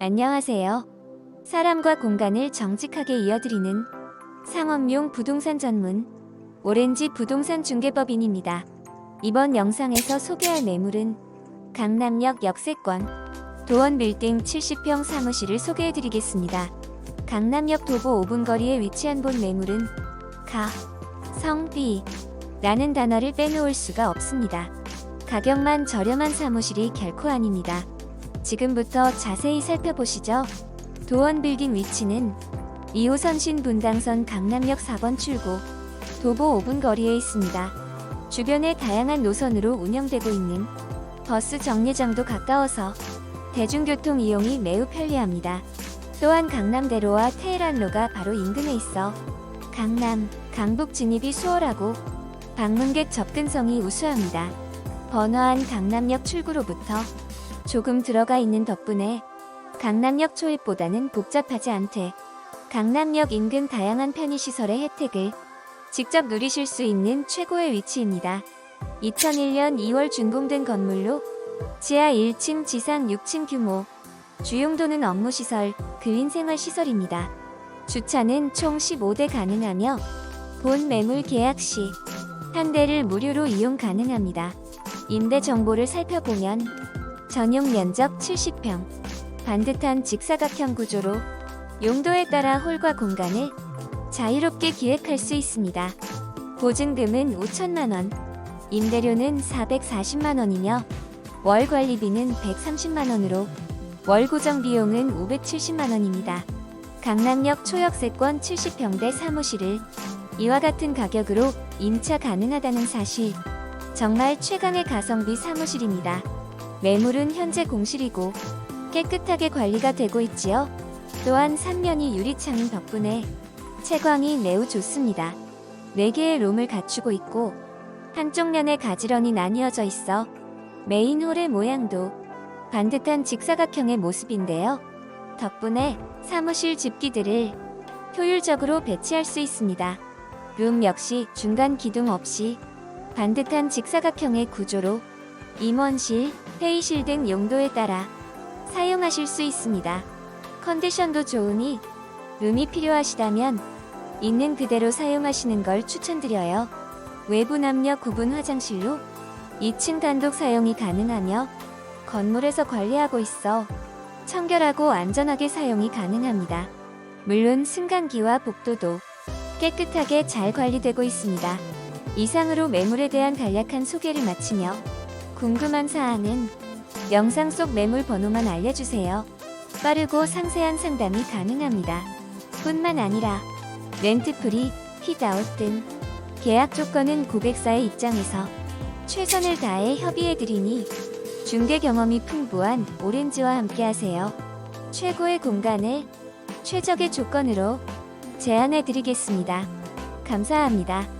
안녕하세요. 사람과 공간을 정직하게 이어드리는 상업용 부동산 전문 오렌지 부동산 중개법인입니다. 이번 영상에서 소개할 매물은 강남역 역세권 도원 빌딩 70평 사무실을 소개해드리겠습니다. 강남역 도보 5분 거리에 위치한 본 매물은 가, 성, 비 라는 단어를 빼놓을 수가 없습니다. 가격만 저렴한 사무실이 결코 아닙니다. 지금부터 자세히 살펴보시죠. 도원 빌딩 위치는 2호선 신분당선 강남역 4번 출구 도보 5분 거리에 있습니다. 주변에 다양한 노선으로 운영되고 있는 버스 정류장도 가까워서 대중교통 이용이 매우 편리합니다. 또한 강남대로와 테헤란로가 바로 인근에 있어 강남, 강북 진입이 수월하고 방문객 접근성이 우수합니다. 번화한 강남역 출구로부터 조금 들어가 있는 덕분에 강남역 초입보다는 복잡하지 않되 강남역 인근 다양한 편의시설의 혜택을 직접 누리실 수 있는 최고의 위치입니다. 2001년 2월 준공된 건물로 지하 1층 지상 6층 규모 주용도는 업무시설, 근린생활시설입니다. 주차는 총 15대 가능하며 본 매물 계약 시 한 대를 무료로 이용 가능합니다. 임대 정보를 살펴보면 전용 면적 70평, 반듯한 직사각형 구조로 용도에 따라 홀과 공간을 자유롭게 기획할 수 있습니다. 보증금은 5천만 원, 임대료는 440만 원이며 월 관리비는 130만 원으로 월 고정 비용은 570만 원입니다. 강남역 초역세권 70평대 사무실을 이와 같은 가격으로 임차 가능하다는 사실. 정말 최강의 가성비 사무실입니다. 매물은 현재 공실이고 깨끗하게 관리가 되고 있지요. 또한 3면이 유리창인 덕분에 채광이 매우 좋습니다. 4개의 룸을 갖추고 있고 한쪽 면에 가지런히 나뉘어져 있어 메인 홀의 모양도 반듯한 직사각형의 모습인데요. 덕분에 사무실 집기들을 효율적으로 배치할 수 있습니다. 룸 역시 중간 기둥 없이 반듯한 직사각형의 구조로 임원실, 회의실 등 용도에 따라 사용하실 수 있습니다. 컨디션도 좋으니 룸이 필요하시다면 있는 그대로 사용하시는 걸 추천드려요. 외부 남녀 구분 화장실로 2층 단독 사용이 가능하며 건물에서 관리하고 있어 청결하고 안전하게 사용이 가능합니다. 물론 승강기와 복도도 깨끗하게 잘 관리되고 있습니다. 이상으로 매물에 대한 간략한 소개를 마치며 궁금한 사항은 영상 속 매물 번호만 알려주세요. 빠르고 상세한 상담이 가능합니다. 뿐만 아니라 렌트프리, 핏아웃 등 계약 조건은 고객사의 입장에서 최선을 다해 협의해드리니 중개 경험이 풍부한 오렌지와 함께하세요. 최고의 공간을 최적의 조건으로 제안해드리겠습니다. 감사합니다.